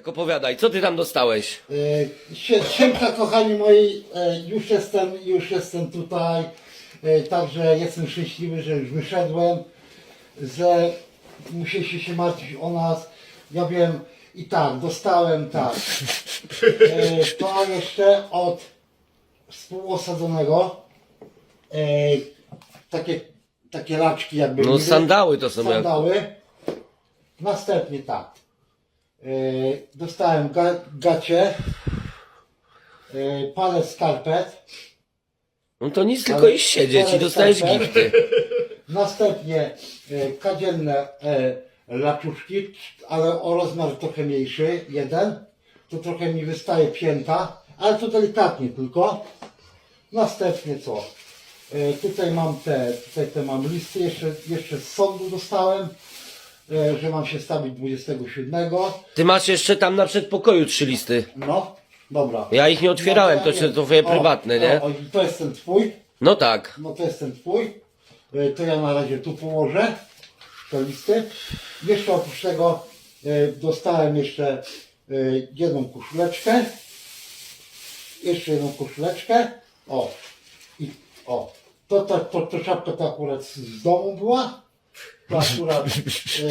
Tak opowiadaj, co ty tam dostałeś? E, sie- Siemka kochani moi, e, już jestem, już jestem tutaj, e, także jestem szczęśliwy, że już wyszedłem, że musieliście się martwić o nas. Ja wiem i tak, dostałem tak. E, To jeszcze od współosadzonego e, takie, takie laczki jakby. No niby. sandały to są jak... sandały. Następnie tak. Yy, dostałem ga, gacie, yy, parę skarpet, No to nic, tylko iść siedzieć i dostajesz gifty. następnie yy, kadzienne laczuszki, ale o rozmiar trochę mniejszy, jeden. To trochę mi wystaje pięta, ale to delikatnie tylko. Następnie co? Tutaj mam te, tutaj te mam listy, jeszcze, jeszcze z sądu dostałem, yy, że mam się stawić 27. Ty masz jeszcze tam na przedpokoju trzy listy. No, dobra. Ja ich nie otwierałem, to się- to twoje prywatne, nie? O, to jest ten twój, No tak. no to jest ten twój. E, To ja na razie tu położę te listy. Jeszcze oprócz tego e, dostałem jeszcze e, jedną koszuleczkę. Jeszcze jedną koszuleczkę. O, i o. To, to, to, to czapka to akurat z- z domu była. To akurat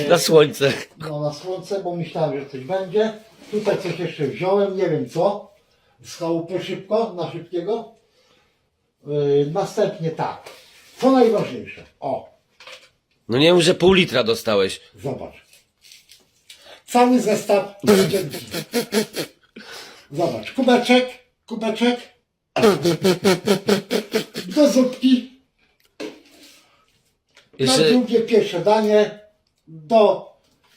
e, Na słońce. no, na słońce, bo myślałem, że coś będzie. Tutaj coś jeszcze wziąłem, nie wiem co. Z chałupy szybko, na szybkiego. Yy, następnie tak. Co najważniejsze. O, No nie mów, że pół litra dostałeś. zobacz. Cały zestaw. Zobacz, kubeczek, kubeczek. Do zupki. Na Jeszcze... drugie pierwsze danie. Do,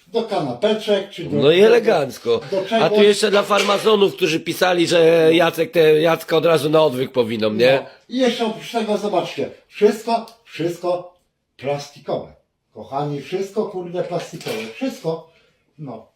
do kanapeczek, czy do... No i elegancko. Do? A tu jeszcze dla farmazonów, którzy pisali, że Jacek te Jacka od razu na odwyk powiną, nie? No. I jeszcze oprócz tego zobaczcie, wszystko, wszystko plastikowe. Kochani, wszystko kurde plastikowe. Wszystko. No.